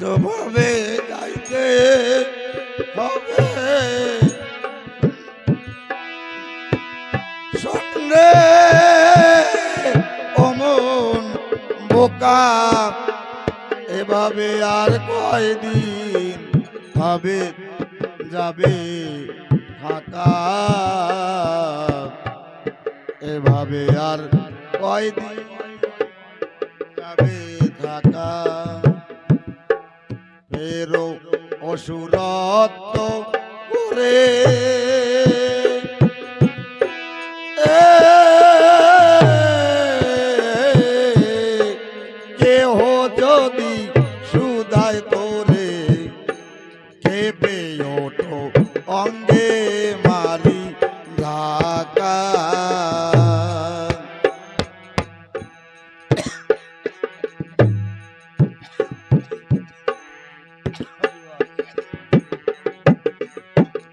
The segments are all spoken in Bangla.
ভাবে যাইতে হবে শোনে অমন বোকা, এভাবে আর কয়দিন ভাবে যাবে থাকা এভাবে আর কয়দিন ফেরো অসুরত্ব করে। কেহ যদি সুদায় তোরে ওঠো অঙ্গে।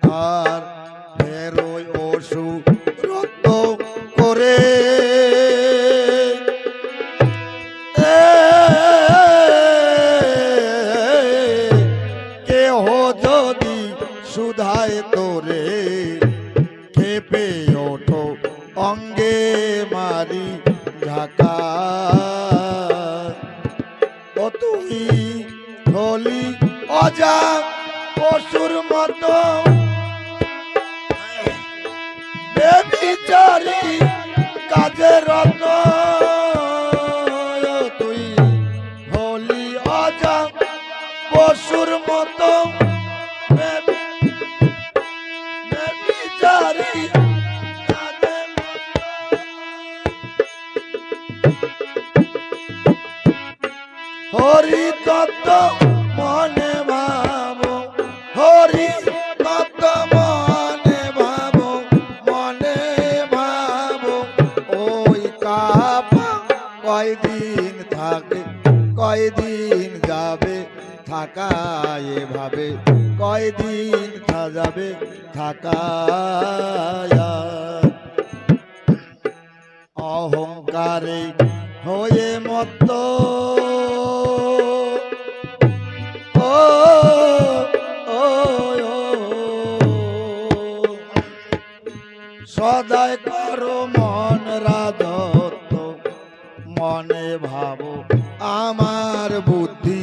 আর ফেরোই ওষু রক্ত করে। কেহ যদি সুধায় তোরে, খেপে ওঠো অঙ্গে মারি ঢাকা। ও তুই হলি অজা পশুর মতো বেবিচারি কাজে রত। তুই হলি অজা পশুর মতো। হরি তত্ত্ব মনে থাকে কয়দিন যাবে থাকা এভাবে কয়দিন থা যাবে থাকা অহংকারে হয়ে মত্ত মনে ভাবো আমার বুদ্ধি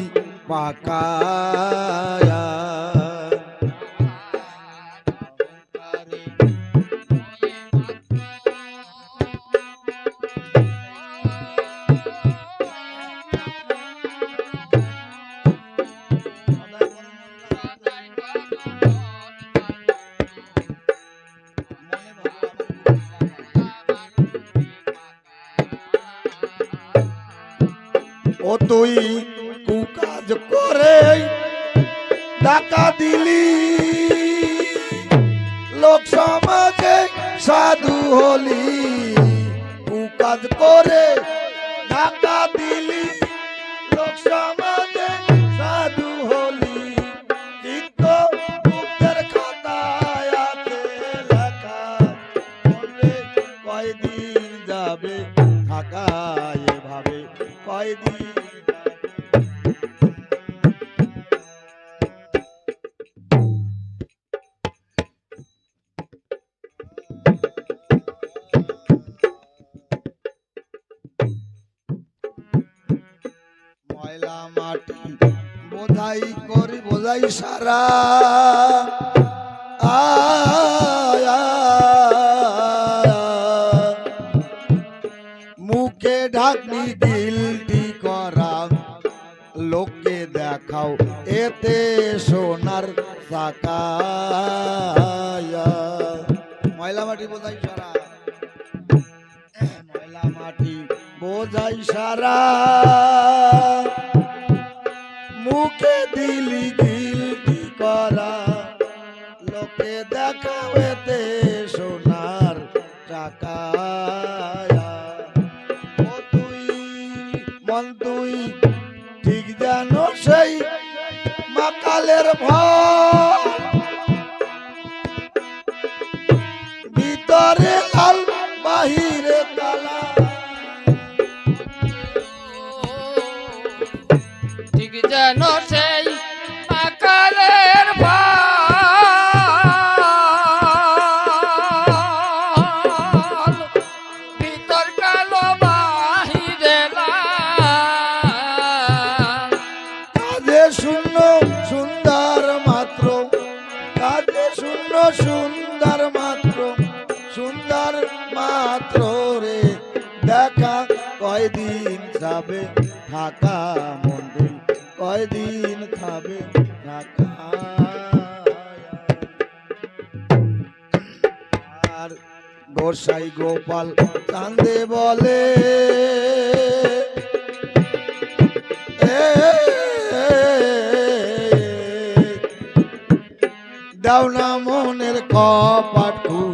পাকায়া ও তুই কুকাজ করে টাকা দিলি। লোক সমাজে সাধু হলি। কুকাজ করে টাকা দিলি। লোক সমাজে সাধু হলি। লেখা। কয়দিন যাবে? থাকা এভাবে কয়দিন মাটি বোঝাই করি বোঝাই সারা। মুখে ঢাকনি গিলটি করা, লোককে দেখাও এতে সোনার সাকায়া ময়লা মাটি বোঝাই সারা। ময়লা মাটি বোঝাই সারা। মুখে দিলি গিলটি করা। লোকে দেখাবেতে সোনার টাকা ও তুই, মন তুই, ঠিক জানো সেই মাকালের ভিতরে লাল, বাহিরে কালা। যেন সেই ভিতর কালো শূন্য সুন্দর মাত্র শূন্য সুন্দর মাত্র সুন্দর মাত্র রে। দেখা কয়দিন যাবে ঢাকা কয়দিন খাবে না আর গোসাই গোপাল কান্দে বলে দাও না মনের কপাট খুব